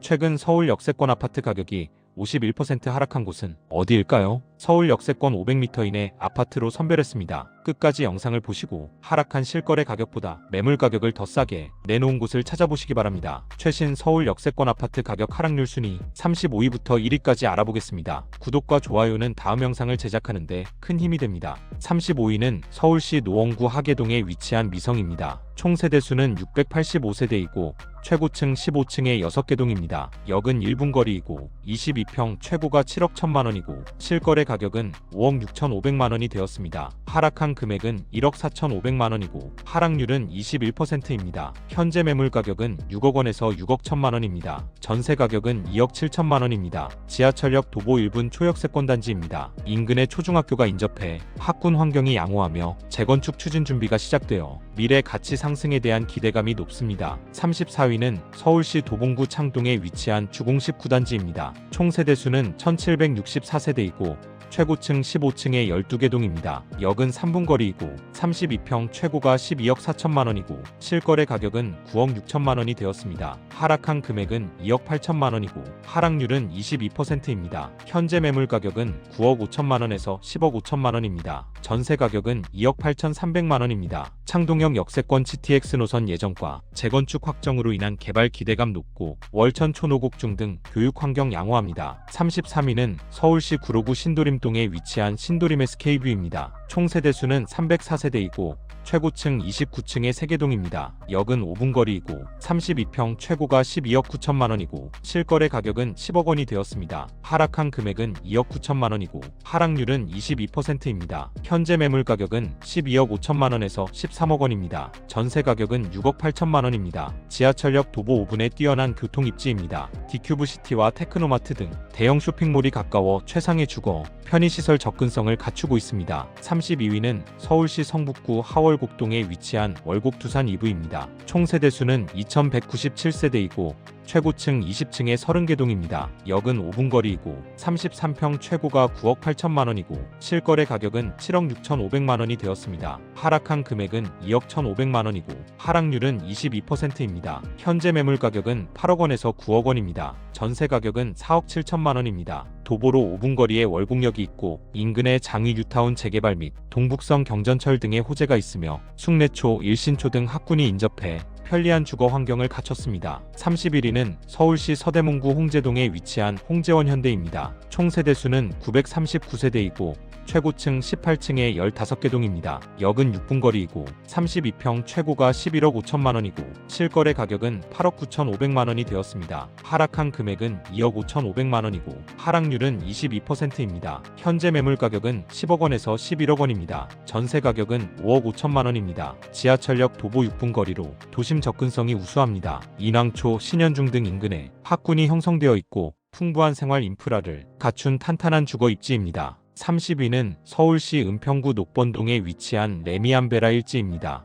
최근 서울 역세권 아파트 가격이 51% 하락한 곳은 어디일까요? 서울 역세권 500m 이내 아파트로 선별했습니다. 끝까지 영상을 보시고 하락한 실거래 가격보다 매물 가격을 더 싸게 내놓은 곳을 찾아보시기 바랍니다. 최신 서울 역세권 아파트 가격 하락률 순위 35위부터 1위까지 알아보겠습니다. 구독과 좋아요는 다음 영상을 제작하는데 큰 힘이 됩니다. 35위는 서울시 노원구 하계동에 위치한 미성입니다. 총 세대수는 685세대이고 최고층 15층에 6개 동입니다. 역은 1분 거리이고 22평 최고가 7억 1천만 원이고 실거래 가격은 5억 6천5백만 원이 되었습니다. 하락한 금액은 1억 4천5백만 원이고 하락률은 21%입니다. 현재 매물 가격은 6억 원에서 6억 1천만 원입니다. 전세 가격은 2억 7천만 원입니다. 지하철역 도보 1분 초역세권 단지입니다. 인근에 초중학교가 인접해 학군 환경이 양호하며 재건축 추진 준비가 시작되어 미래 가치 상승에 대한 기대감이 높습니다. 34위는 서울시 도봉구 창동에 위치한 주공식 구단지입니다. 총 세대수는 1764세대이고 최고층 15층에 12개 동입니다. 역은 3분 거리이고 32평 최고가 12억 4천만 원이고 실거래 가격은 9억 6천만 원이 되었습니다. 하락한 금액은 2억 8천만 원이고 하락률은 22%입니다. 현재 매물 가격은 9억 5천만 원에서 10억 5천만 원입니다. 전세 가격은 2억 8천 3백만 원입니다. 창동역 역세권 GTX 노선 예정과 재건축 확정으로 인한 개발 기대감 높고 월천 초노곡중 등 교육 환경 양호합니다. 33위는 서울시 구로구 신도림 동에 위치한 신도림 SK뷰입니다. 총 세대수는 304세대이고 최고층 29층의 세계동입니다. 역은 5분 거리이고 32평 최고가 12억 9천만 원이고 실거래 가격은 10억 원이 되었습니다. 하락한 금액은 2억 9천만 원이고 하락률은 22%입니다. 현재 매물 가격은 12억 5천만 원에서 13억 원입니다. 전세 가격은 6억 8천만 원입니다. 지하철역 도보 5분에 뛰어난 교통 입지입니다. 디큐브 시티와 테크노마트 등 대형 쇼핑몰이 가까워 최상의 주거, 편의시설 접근성을 갖추고 있습니다. 32위는 서울시 성북구 하월곡동에 위치한 월곡두산 2부입니다. 총 세대수는 2197세대이고 최고층 20층에 30개 동입니다. 역은 5분 거리이고 33평 최고가 9억 8천만 원이고 실거래 가격은 7억 6천5백만 원이 되었습니다. 하락한 금액은 2억 1,500만 원이고 하락률은 22%입니다. 현재 매물 가격은 8억 원에서 9억 원입니다. 전세 가격은 4억 7천만 원입니다. 도보로 5분 거리에 월곡역이 있고 인근에 장위 뉴타운 재개발 및 동북성 경전철 등의 호재가 있으며 숭례초, 일신초 등 학군이 인접해 편리한 주거 환경을 갖췄습니다. 31위는 서울시 서대문구 홍제동에 위치한 홍제원 현대입니다. 총 세대수는 939세대이고 최고층 18층에 15개 동입니다. 역은 6분 거리이고 32평 최고가 11억 5천만 원이고 실거래 가격은 8억 9천5백만 원이 되었습니다. 하락한 금액은 2억 5천5백만 원이고 하락률은 22%입니다. 현재 매물 가격은 10억 원에서 11억 원입니다. 전세 가격은 5억 5천만 원입니다. 지하철역 도보 6분 거리로 도심 접근성이 우수합니다. 인왕초, 신현중 등 인근에 학군이 형성되어 있고 풍부한 생활 인프라를 갖춘 탄탄한 주거 입지입니다. 30위는 서울시 은평구 녹번동에 위치한 레미안베라 일지입니다.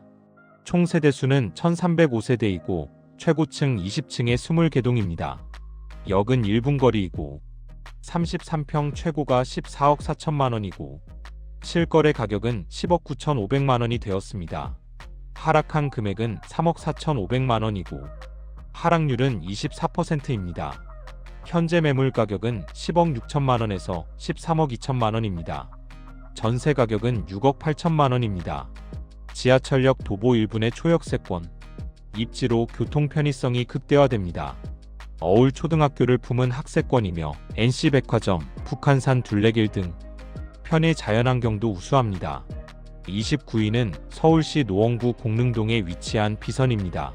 총 세대수는 1305세대이고 최고층 20층에 20개 동입니다. 역은 1분 거리이고 33평 최고가 14억 4천만 원이고 실거래 가격은 10억 9천5백만 원이 되었습니다. 하락한 금액은 3억 4천5백만 원이고 하락률은 24%입니다. 현재 매물 가격은 10억 6천만 원에서 13억 2천만 원입니다. 전세 가격은 6억 8천만 원입니다. 지하철역 도보 1분의 초역세권. 입지로 교통 편의성이 극대화됩니다. 어울 초등학교를 품은 학세권이며 NC백화점, 북한산 둘레길 등 편의 자연환경도 우수합니다. 29위는 서울시 노원구 공릉동에 위치한 비선입니다.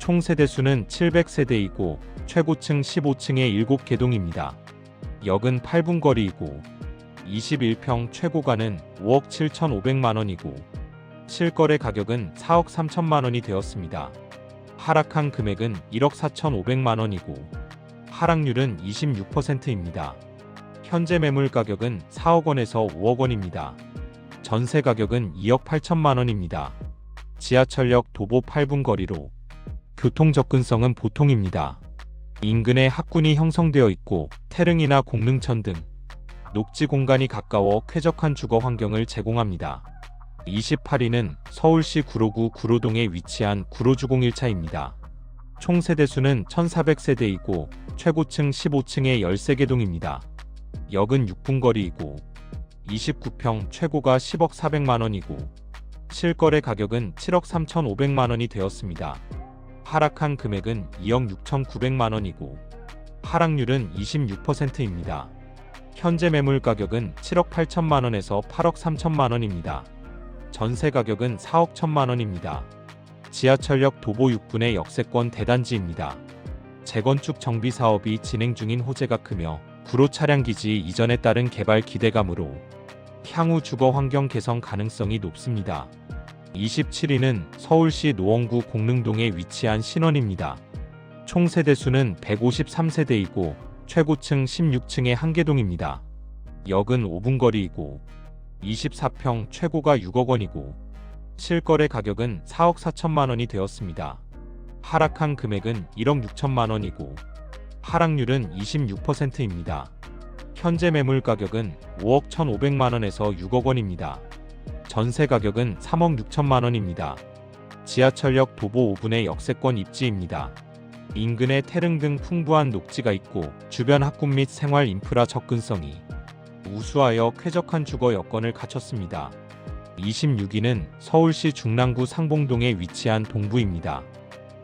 총 세대수는 700세대이고 최고층 15층에 7개 동입니다. 역은 8분 거리이고 21평 최고가는 5억 7천5백만 원이고 실거래 가격은 4억 3천만 원이 되었습니다. 하락한 금액은 1억 4천5백만 원이고 하락률은 26%입니다. 현재 매물 가격은 4억 원에서 5억 원입니다. 전세 가격은 2억 8천만 원입니다. 지하철역 도보 8분 거리로 교통 접근성은 보통입니다. 인근에 학군이 형성되어 있고 태릉이나 공릉천 등 녹지 공간이 가까워 쾌적한 주거 환경을 제공합니다. 28위는 서울시 구로구 구로동에 위치한 구로주공 1차입니다. 총 세대수는 1400세대이고 최고층 15층에 13개 동입니다. 역은 6분 거리이고 29평 최고가 10억 400만 원이고 실거래 가격은 7억 3,500만 원이 되었습니다. 하락한 금액은 2억 6,900만 원이고 하락률은 26%입니다. 현재 매물 가격은 7억 8천만 원에서 8억 3천만 원입니다. 전세 가격은 4억 1천만 원입니다. 지하철역 도보 6분의 역세권 대단지입니다. 재건축 정비 사업이 진행 중인 호재가 크며 구로 차량 기지 이전에 따른 개발 기대감으로 향후 주거 환경 개선 가능성이 높습니다. 27위는 서울시 노원구 공릉동에 위치한 신원입니다. 총 세대수는 153세대이고 최고층 16층의 한계동입니다. 역은 5분 거리이고 24평 최고가 6억 원이고 실거래 가격은 4억 4천만 원이 되었습니다. 하락한 금액은 1억 6천만 원이고 하락률은 26%입니다. 현재 매물 가격은 5억 1,500만 원에서 6억 원입니다. 전세 가격은 3억 6천만 원입니다. 지하철역 도보 5분의 역세권 입지입니다. 인근에 태릉 등 풍부한 녹지가 있고 주변 학군 및 생활 인프라 접근성이 우수하여 쾌적한 주거 여건을 갖췄습니다. 26위는 서울시 중랑구 상봉동에 위치한 동부입니다.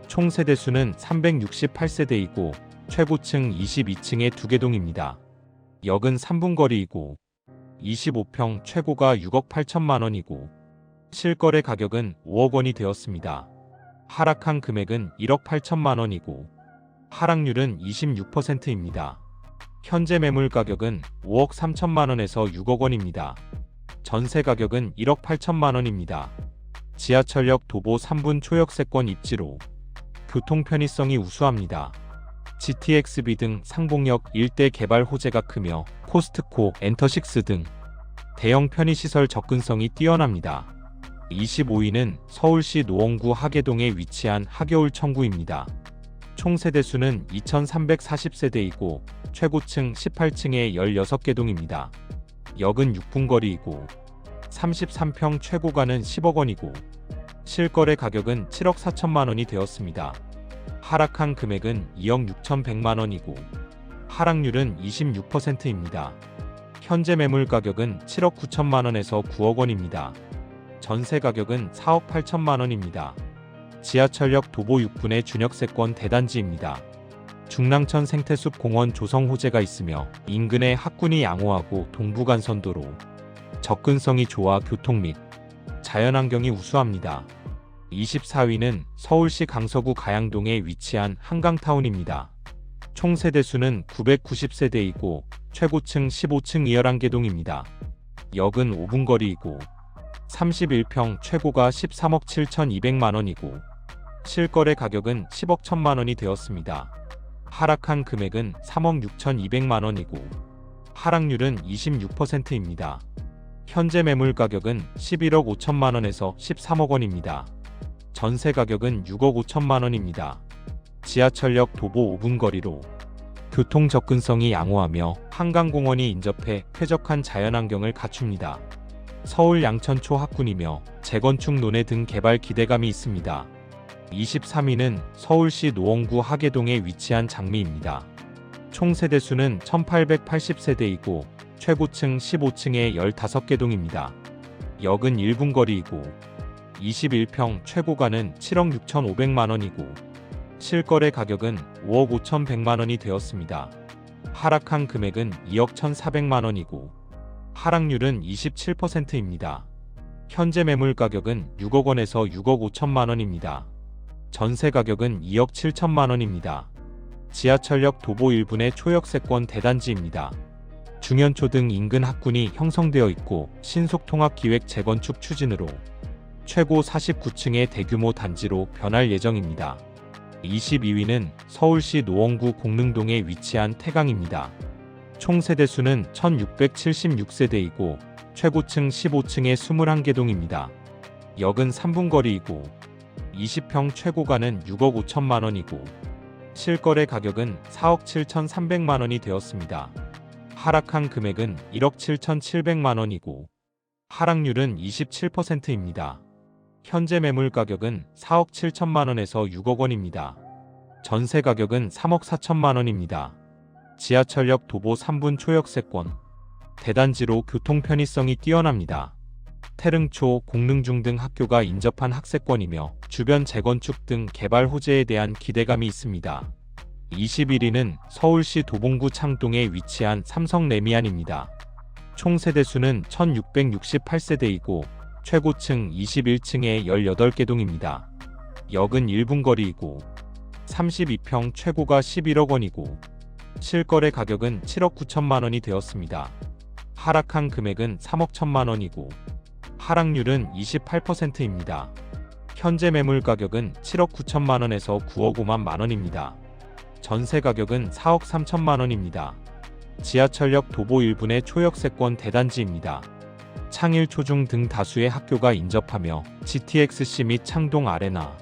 총 세대수는 368세대이고 최고층 22층의 두개 동입니다. 역은 3분 거리이고 25평 최고가 6억 8천만 원이고 실거래 가격은 5억 원이 되었습니다. 하락한 금액은 1억 8천만 원이고 하락률은 26%입니다. 현재 매물 가격은 5억 3천만 원에서 6억 원입니다. 전세 가격은 1억 8천만 원입니다. 지하철역 도보 3분 초역세권 입지로 교통 편의성이 우수합니다. GTXB 등 상봉역 일대 개발 호재가 크며 코스트코, 엔터식스 등 대형 편의시설 접근성이 뛰어납니다. 25위는 서울시 노원구 하계동에 위치한 하겨울 청구입니다. 총 세대수는 2340세대이고 최고층 18층에 16개 동입니다. 역은 6분 거리이고 33평 최고가는 10억 원이고 실거래 가격은 7억 4천만 원이 되었습니다. 하락한 금액은 2억 6천100만 원이고 하락률은 26%입니다. 현재 매물 가격은 7억 9천만 원에서 9억 원입니다. 전세 가격은 4억 8천만 원입니다. 지하철역 도보 6분의 준역세권 대단지입니다. 중랑천 생태숲 공원 조성 호재가 있으며 인근에 학군이 양호하고 동부간선도로 접근성이 좋아 교통 및 자연환경이 우수합니다. 24위는 서울시 강서구 가양동에 위치한 한강타운입니다. 총 세대수는 990세대이고 최고층 15층 21개동입니다. 역은 5분 거리이고 31평 최고가 13억 7,200만 원이고 실거래 가격은 10억 1천만 원이 되었습니다. 하락한 금액은 3억 6,200만 원이고 하락률은 26%입니다. 현재 매물 가격은 11억 5천만 원에서 13억 원입니다. 전세 가격은 6억 5천만 원입니다. 지하철역 도보 5분 거리로 교통 접근성이 양호하며 한강공원이 인접해 쾌적한 자연환경을 갖춥니다. 서울 양천초 학군이며 재건축 논해 등 개발 기대감이 있습니다. 23위는 서울시 노원구 하계동에 위치한 장미입니다. 총 세대수는 1880세대이고 최고층 15층에 15개 동입니다. 역은 1분 거리이고 21평 최고가는 7억 6천5백만 원이고 실거래 가격은 5억 5천100만 원이 되었습니다. 하락한 금액은 2억 1,400만 원이고 하락률은 27%입니다. 현재 매물 가격은 6억 원에서 6억 5천만 원입니다. 전세 가격은 2억 7천만 원입니다. 지하철역 도보 1분의 초역세권 대단지입니다. 중현초 등 인근 학군이 형성되어 있고 신속통합기획 재건축 추진으로 최고 49층의 대규모 단지로 변할 예정입니다. 22위는 서울시 노원구 공릉동에 위치한 태강입니다. 총 세대수는 1676세대이고 최고층 15층의 21개 동입니다. 역은 3분 거리이고 20평 최고가는 6억 5천만 원이고 실거래 가격은 4억 7천3백만 원이 되었습니다. 하락한 금액은 1억 7천7백만 원이고 하락률은 27%입니다. 현재 매물 가격은 4억 7천만 원에서 6억 원입니다. 전세 가격은 3억 4천만 원입니다. 지하철역 도보 3분 초역세권. 대단지로 교통 편의성이 뛰어납니다. 태릉초, 공릉중 등 학교가 인접한 학세권이며 주변 재건축 등 개발 호재에 대한 기대감이 있습니다. 21위는 서울시 도봉구 창동에 위치한 삼성 레미안입니다. 총 세대수는 1668세대이고 최고층 21층에 18개 동입니다. 역은 1분 거리이고 32평 최고가 11억 원이고 실거래 가격은 7억 9천만 원이 되었습니다. 하락한 금액은 3억 1천만 원이고 하락률은 28%입니다. 현재 매물 가격은 7억 9천만 원에서 9억 5만 만 원입니다. 전세 가격은 4억 3천만 원입니다. 지하철역 도보 1분의 초역세권 대단지입니다. 창일 초중 등 다수의 학교가 인접하며 GTXC 및 창동 아레나,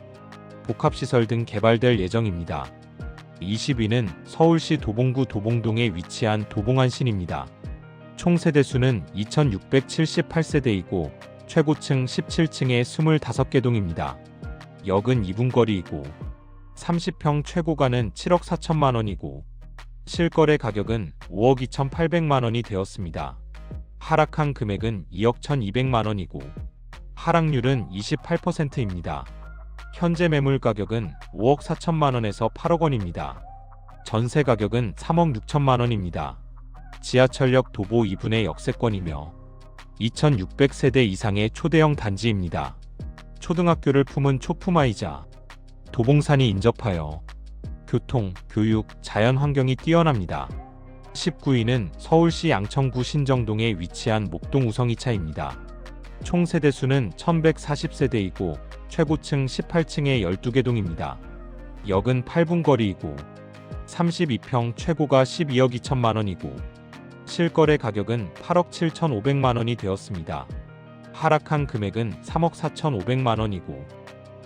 복합시설 등 개발될 예정입니다. 20위는 서울시 도봉구 도봉동에 위치한 도봉안신입니다. 총 세대수는 2678세대이고 최고층 17층에 25개 동입니다. 역은 2분 거리이고 30평 최고가는 7억 4천만 원이고 실거래 가격은 5억 2,800만 원이 되었습니다. 하락한 금액은 2억 1,200만 원이고 하락률은 28%입니다. 현재 매물 가격은 5억 4천만 원에서 8억 원입니다. 전세 가격은 3억 6천만 원입니다. 지하철역 도보 2분의 역세권이며 2,600세대 이상의 초대형 단지입니다. 초등학교를 품은 초품화이자 도봉산이 인접하여 교통, 교육, 자연 환경이 뛰어납니다. 19위는 서울시 양천구 신정동에 위치한 목동 우성이차입니다. 총 세대수는 1140세대이고 최고층 18층에 12개 동입니다. 역은 8분 거리이고 32평 최고가 12억 2천만 원이고 실거래 가격은 8억 7천5백만 원이 되었습니다. 하락한 금액은 3억 4천5백만 원이고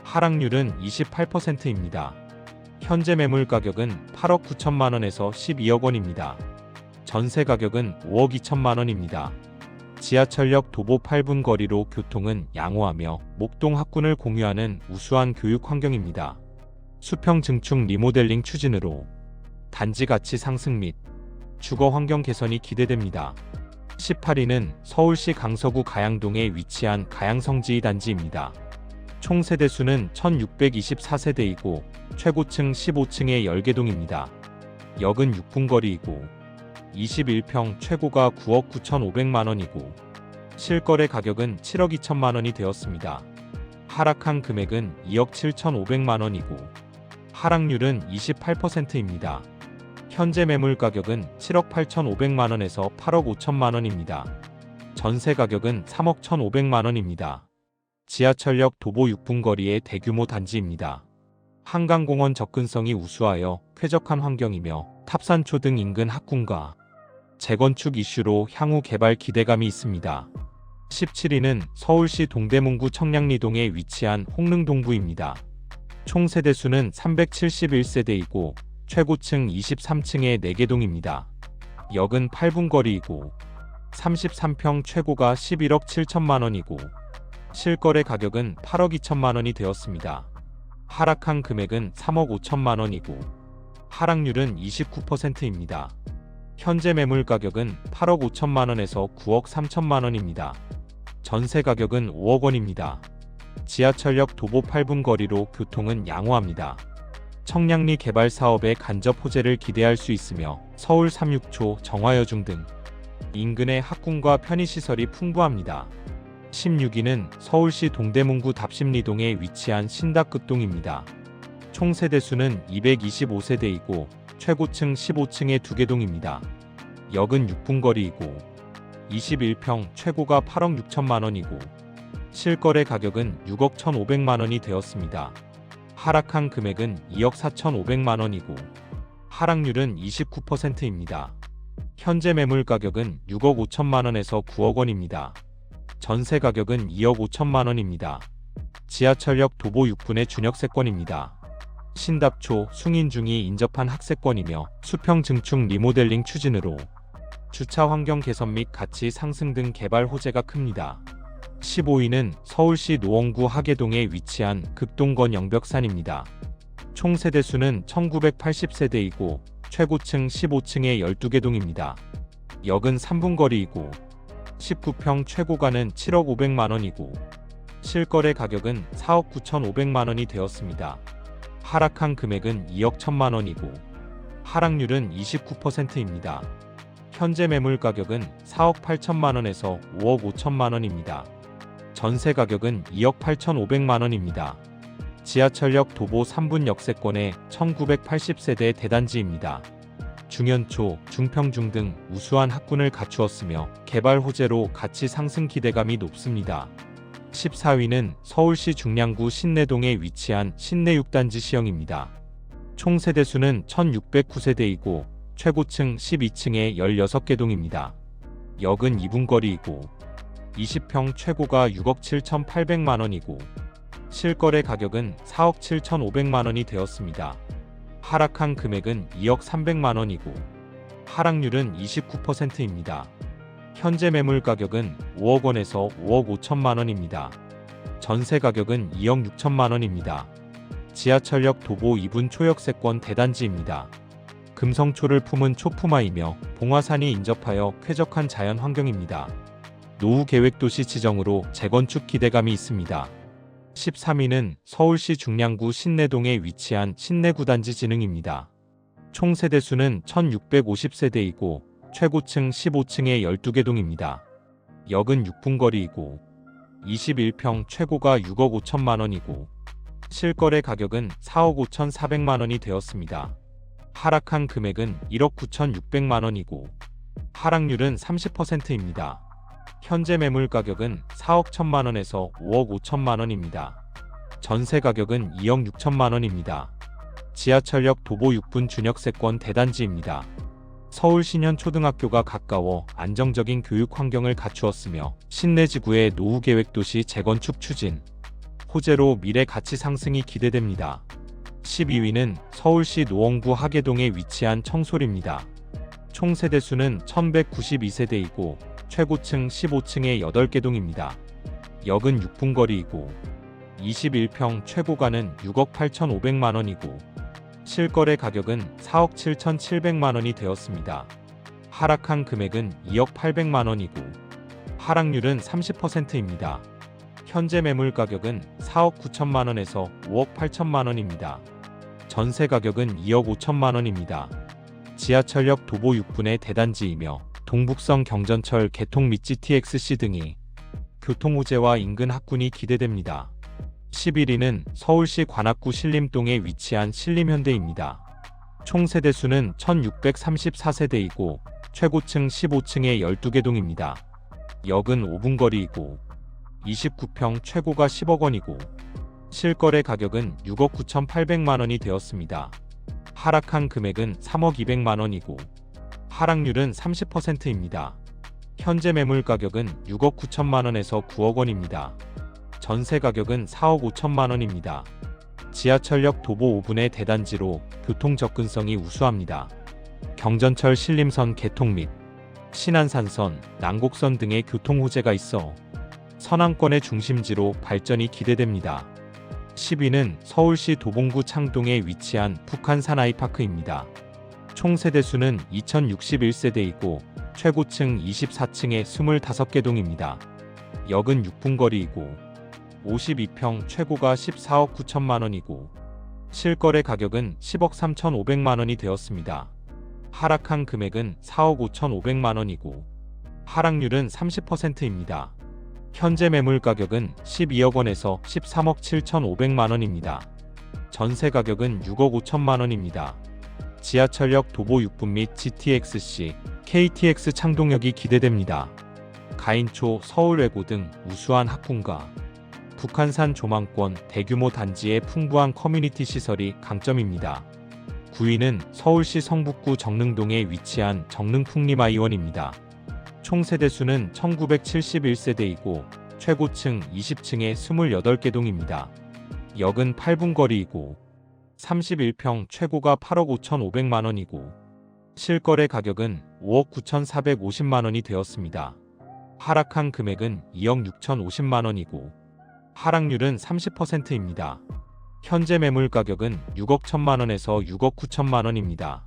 하락률은 28%입니다. 현재 매물 가격은 8억 9천만 원에서 12억 원입니다. 전세 가격은 5억 2천만 원입니다. 지하철역 도보 8분 거리로 교통은 양호하며 목동 학군을 공유하는 우수한 교육 환경입니다. 수평 증축 리모델링 추진으로 단지 가치 상승 및 주거 환경 개선이 기대됩니다. 18위는 서울시 강서구 가양동에 위치한 가양성지이 단지입니다. 총 세대수는 1624세대이고 최고층 15층의 10개 동입니다. 역은 6분 거리이고 21평 최고가 9억 9,500만 원이고 실거래 가격은 7억 2천만 원이 되었습니다. 하락한 금액은 2억 7,500만 원이고 하락률은 28%입니다. 현재 매물 가격은 7억 8,500만 원에서 8억 5천만 원입니다. 전세 가격은 3억 1,500만 원입니다. 지하철역 도보 6분 거리의 대규모 단지입니다. 한강공원 접근성이 우수하여 쾌적한 환경이며 탑산초 등 인근 학군과 재건축 이슈로 향후 개발 기대감이 있습니다. 17위는 서울시 동대문구 청량리동에 위치한 홍릉동부입니다. 총 세대수는 371세대이고 최고층 23층의 4개 동입니다. 역은 8분 거리이고 33평 최고가 11억 7천만 원이고 실거래 가격은 8억 2천만 원이 되었습니다. 하락한 금액은 3억 5천만 원이고 하락률은 29%입니다. 현재 매물 가격은 8억 5천만 원에서 9억 3천만 원입니다. 전세 가격은 5억 원입니다. 지하철역 도보 8분 거리로 교통은 양호합니다. 청량리 개발 사업의 간접 호재를 기대할 수 있으며 서울 369초, 정화여중 등 인근의 학군과 편의시설이 풍부합니다. 16위는 서울시 동대문구 답심리동에 위치한 신다끝동입니다. 총 세대수는 225세대이고 최고층 15층의 두개 동입니다. 역은 6분 거리이고 21평 최고가 8억 6천만 원이고 실거래 가격은 6억 1,500만 원이 되었습니다. 하락한 금액은 2억 4,500만 원이고 하락률은 29%입니다. 현재 매물 가격은 6억 5천만 원에서 9억 원입니다. 전세 가격은 2억 5천만 원입니다. 지하철역 도보 6분의 준역세권입니다. 신답초, 숭인 중이 인접한 학세권이며 수평 증축 리모델링 추진으로 주차 환경 개선 및 가치 상승 등 개발 호재가 큽니다. 15위는 서울시 노원구 하계동에 위치한 극동건 영벽산입니다. 총 세대수는 1980세대이고 최고층 15층에 12개 동입니다. 역은 3분 거리이고 19평 최고가는 7억 500만 원이고 실거래 가격은 4억 9,500만 원이 되었습니다. 하락한 금액은 2억 1천만 원이고 하락률은 29%입니다. 현재 매물 가격은 4억 8천만 원에서 5억 5천만 원입니다. 전세 가격은 2억 8천5백만 원입니다. 지하철역 도보 3분 역세권의 1980세대 대단지입니다. 중연초, 중평중 등 우수한 학군을 갖추었으며 개발 호재로 가치 상승 기대감이 높습니다. 14위는 서울시 중량구 신내동에 위치한 신내 6단지 시형입니다. 총 세대수는 1609세대이고 최고층 12층에 16개 동입니다. 역은 2분 거리이고 20평 최고가 6억 7,800만 원이고 실거래 가격은 4억 7,500만 원이 되었습니다. 하락한 금액은 2억 300만 원이고 하락률은 29%입니다. 현재 매물 가격은 5억 원에서 5억 5천만 원입니다. 전세 가격은 2억 6천만 원입니다. 지하철역 도보 2분 초역세권 대단지입니다. 금성초를 품은 초품화이며 봉화산이 인접하여 쾌적한 자연 환경입니다. 노후 계획 도시 지정으로 재건축 기대감이 있습니다. 13위는 서울시 중량구 신내동에 위치한 신내구단지 진흥입니다. 총 세대수는 1650세대이고 최고층 15층에 12개 동입니다. 역은 6분 거리이고 21평 최고가 6억 5천만 원이고 실거래 가격은 4억 5천 4백만 원이 되었습니다. 하락한 금액은 1억 9천 6백만 원이고 하락률은 30%입니다. 현재 매물 가격은 4억 1천만 원에서 5억 5천만 원입니다. 전세 가격은 2억 6천만 원입니다. 지하철역 도보 6분 준역세권 대단지입니다. 서울 신현초등학교가 가까워 안정적인 교육 환경을 갖추었으며 신내 지구의 노후 계획 도시 재건축 추진, 호재로 미래 가치 상승이 기대됩니다. 12위는 서울시 노원구 하계동에 위치한 청솔입니다. 총 세대수는 1192세대이고 최고층 15층에 8개 동입니다. 역은 6분 거리이고 21평 최고가는 6억 8천5백만 원이고 실거래 가격은 4억 7천7백만 원이 되었습니다. 하락한 금액은 2억 8백만 원이고 하락률은 30%입니다. 현재 매물 가격은 4억 9천만 원에서 5억 8천만 원입니다. 전세 가격은 2억 5천만 원입니다. 지하철역 도보 6분의 대단지이며 동북성 경전철 개통 및 GTX-C 등이 교통호재와 인근 학군이 기대됩니다. 11위는 서울시 관악구 신림동에 위치한 신림현대입니다. 총 세대수는 1634세대이고 최고층 15층에 12개 동입니다. 역은 5분 거리이고 29평 최고가 10억 원이고 실거래 가격은 6억 9천8백만 원이 되었습니다. 하락한 금액은 3억 2백만 원이고 하락률은 30%입니다. 현재 매물 가격은 6억 9천만 원에서 9억 원입니다. 전세 가격은 4억 5천만 원입니다. 지하철역 도보 5분의 대단지로 교통 접근성이 우수합니다. 경전철 신림선 개통 및 신안산선, 난곡선 등의 교통 호재가 있어 서남권의 중심지로 발전이 기대됩니다. 10위는 서울시 도봉구 창동에 위치한 북한산 아이파크입니다. 총 세대수는 2061세대이고 최고층 24층에 25개 동입니다. 역은 6분 거리이고 52평 최고가 14억 9천만 원이고 실거래 가격은 10억 3천5백만 원이 되었습니다. 하락한 금액은 4억 5천5백만 원이고 하락률은 30%입니다. 현재 매물 가격은 12억 원에서 13억 7천5백만 원입니다. 전세 가격은 6억 5천만 원입니다. 지하철역 도보 6분 및 GTX-C, KTX 창동역이 기대됩니다. 가인초, 서울외고 등 우수한 학군과 북한산 조망권 대규모 단지의 풍부한 커뮤니티 시설이 강점입니다. 9위는 서울시 성북구 정릉동에 위치한 정릉풍림아이원입니다. 총 세대수는 1971세대이고 최고층 20층에 28개 동입니다. 역은 8분 거리이고 31평 최고가 8억 5천5백만 원이고 실거래 가격은 5억 9천4백오십만 원이 되었습니다. 하락한 금액은 2억 6천 50만 원이고 하락률은 30%입니다. 현재 매물 가격은 6억 1천만 원에서 6억 9천만 원입니다.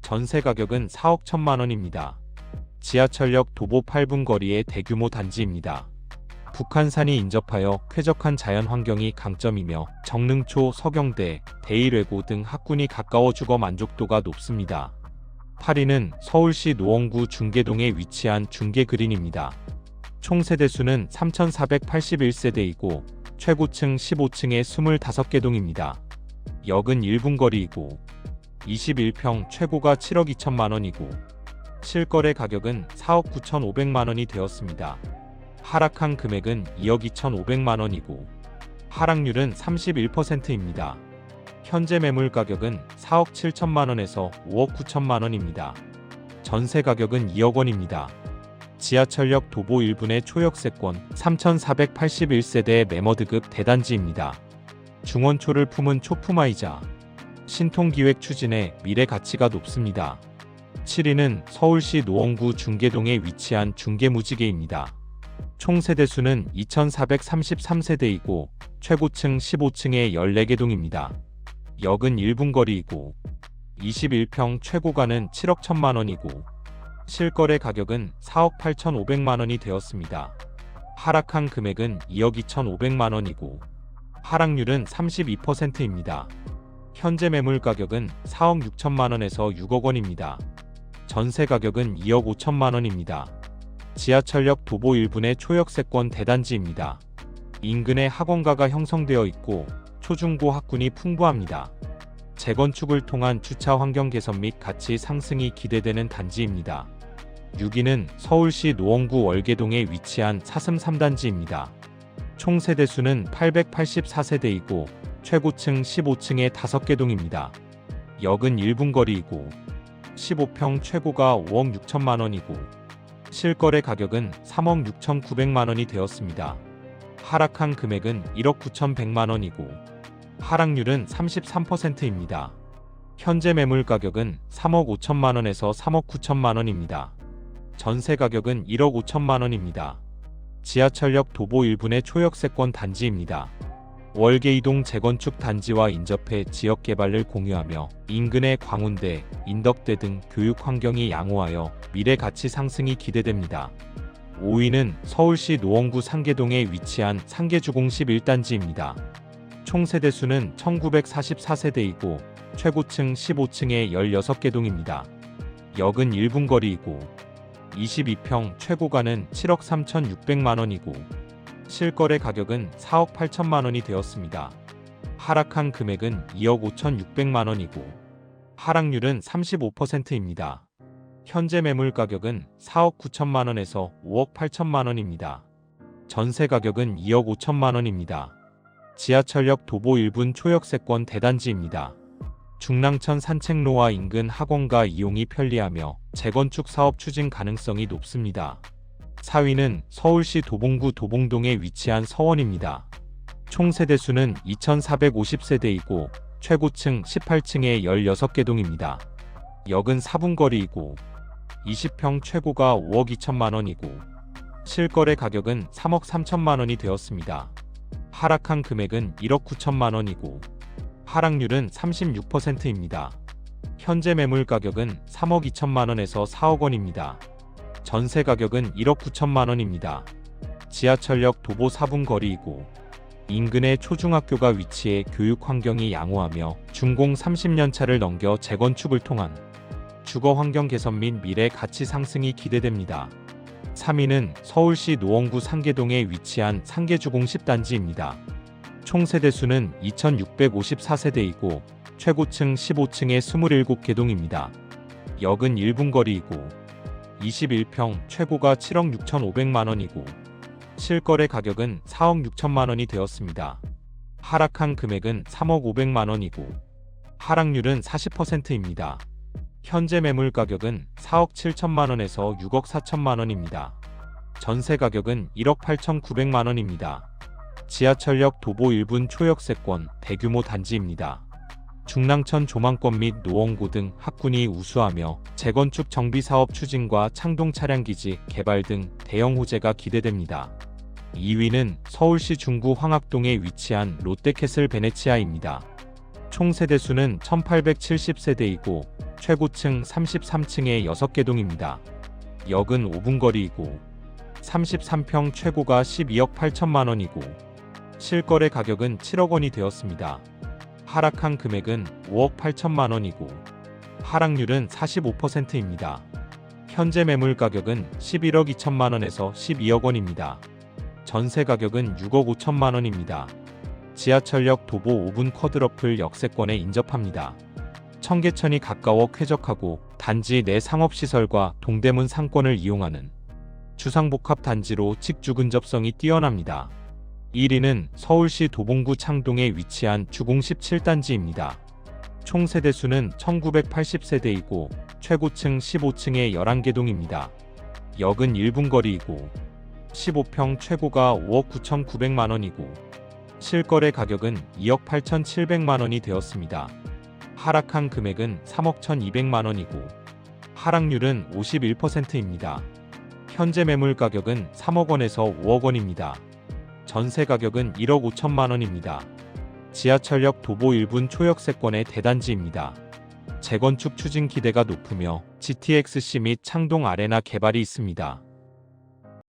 전세 가격은 4억 1천만 원입니다. 지하철역 도보 8분 거리의 대규모 단지입니다. 북한산이 인접하여 쾌적한 자연 환경이 강점이며 정릉초, 서경대, 대일외고 등 학군이 가까워 주거 만족도가 높습니다. 8위는 서울시 노원구 중계동에 위치한 중계그린입니다. 총 세대수는 3,481세대이고 최고층 15층에 25개 동입니다. 역은 1분 거리이고 21평 최고가 7억 2천만 원이고 실거래 가격은 4억 9천5백만 원이 되었습니다. 하락한 금액은 2억 2천5백만 원이고 하락률은 31%입니다. 현재 매물 가격은 4억 7천만 원에서 5억 9천만 원입니다. 전세 가격은 2억 원입니다. 지하철역 도보 1분의 초역세권 3,481세대 매머드급 대단지입니다. 중원초를 품은 초품화이자 신통기획 추진에 미래 가치가 높습니다. 7위는 서울시 노원구 중계동에 위치한 중계무지개입니다. 총 세대수는 2,433세대이고 최고층 15층에 14개 동입니다. 역은 1분 거리이고 21평 최고가는 7억 1천만 원이고 실거래 가격은 4억 8천5백만 원이 되었습니다. 하락한 금액은 2억 2천5백만 원이고 하락률은 32%입니다. 현재 매물 가격은 4억 6천만 원에서 6억 원입니다. 전세 가격은 2억 5천만 원입니다. 지하철역 도보 1분의 초역세권 대단지입니다. 인근에 학원가가 형성되어 있고 초중고 학군이 풍부합니다. 재건축을 통한 주차 환경 개선 및 가치 상승이 기대되는 단지입니다. 6위는 서울시 노원구 월계동에 위치한 사슴 3단지입니다. 총 세대수는 884세대이고 최고층 15층에 5개 동입니다. 역은 1분 거리이고 15평 최고가 5억 6천만 원이고 실거래 가격은 3억 6천9백만 원이 되었습니다. 하락한 금액은 1억 9천100만 원이고 하락률은 33%입니다. 현재 매물 가격은 3억 5천만 원에서 3억 9천만 원입니다. 전세 가격은 1억 5천만 원입니다. 지하철역 도보 1분의 초역세권 단지입니다. 월계 이동 재건축 단지와 인접해 지역 개발을 공유하며 인근의 광운대, 인덕대 등 교육 환경이 양호하여 미래 가치 상승이 기대됩니다. 5위는 서울시 노원구 상계동에 위치한 상계주공 11단지입니다. 총 세대수는 1944세대이고 최고층 15층에 16개 동입니다. 역은 1분 거리이고 22평 최고가는 7억 3,600만 원이고 실거래 가격은 4억 8천만 원이 되었습니다. 하락한 금액은 2억 5,600만 원이고 하락률은 35%입니다. 현재 매물 가격은 4억 9천만 원에서 5억 8천만 원입니다. 전세 가격은 2억 5천만 원입니다. 지하철역 도보 1분 초역세권 대단지입니다. 중랑천 산책로와 인근 학원가 이용이 편리하며 재건축 사업 추진 가능성이 높습니다. 4위는 서울시 도봉구 도봉동에 위치한 서원입니다. 총 세대수는 2,450세대이고 최고층 18층에 16개 동입니다. 역은 4분 거리이고 20평 최고가 5억 2천만 원이고 실거래 가격은 3억 3천만 원이 되었습니다. 하락한 금액은 1억 9천만 원이고 하락률은 36%입니다. 현재 매물 가격은 3억 2천만 원에서 4억 원입니다. 전세 가격은 1억 9천만 원입니다. 지하철역 도보 4분 거리이고 인근에 초중학교가 위치해 교육 환경이 양호하며 준공 30년 차를 넘겨 재건축을 통한 주거 환경 개선 및 미래 가치 상승이 기대됩니다. 3위는 서울시 노원구 상계동에 위치한 상계주공 10단지입니다. 총 세대수는 2,654세대이고 최고층 15층에 27개 동입니다. 역은 1분 거리이고 21평 최고가 7억 6,500만 원이고 실거래 가격은 4억 6천만 원이 되었습니다. 하락한 금액은 3억 500만 원이고 하락률은 40%입니다. 현재 매물 가격은 4억 7천만 원에서 6억 4천만 원입니다. 전세 가격은 1억 8천 9백만 원입니다. 지하철역 도보 1분 초역세권 대규모 단지입니다. 중랑천 조망권 및 노원구 등 학군이 우수하며 재건축 정비 사업 추진과 창동 차량기지 개발 등 대형 호재가 기대됩니다. 2위는 서울시 중구 황학동에 위치한 롯데캐슬 베네치아입니다. 총 세대수는 1870세대이고 최고층 33층에 6개 동입니다. 역은 5분 거리이고 33평 최고가 12억 8천만 원이고 실거래 가격은 7억 원이 되었습니다. 하락한 금액은 5억 8천만 원이고 하락률은 45%입니다. 현재 매물 가격은 11억 2천만 원에서 12억 원입니다. 전세 가격은 6억 5천만 원입니다. 지하철역 도보 5분 쿼드러플 역세권에 인접합니다. 청계천이 가까워 쾌적하고 단지 내 상업시설과 동대문 상권을 이용하는 주상복합 단지로 직주 근접성이 뛰어납니다. 1위는 서울시 도봉구 창동에 위치한 주공 17단지입니다. 총 세대수는 1980세대이고 최고층 15층에 11개 동입니다. 역은 1분 거리이고 15평 최고가 5억 9,900만 원이고 실거래 가격은 2억 8,700만 원이 되었습니다. 하락한 금액은 3억 1,200만 원이고 하락률은 51%입니다. 현재 매물 가격은 3억 원에서 5억 원입니다. 전세 가격은 1억 5천만 원입니다. 지하철역 도보 1분 초역세권의 대단지입니다. 재건축 추진 기대가 높으며 GTX-C 및 창동 아레나 개발이 있습니다.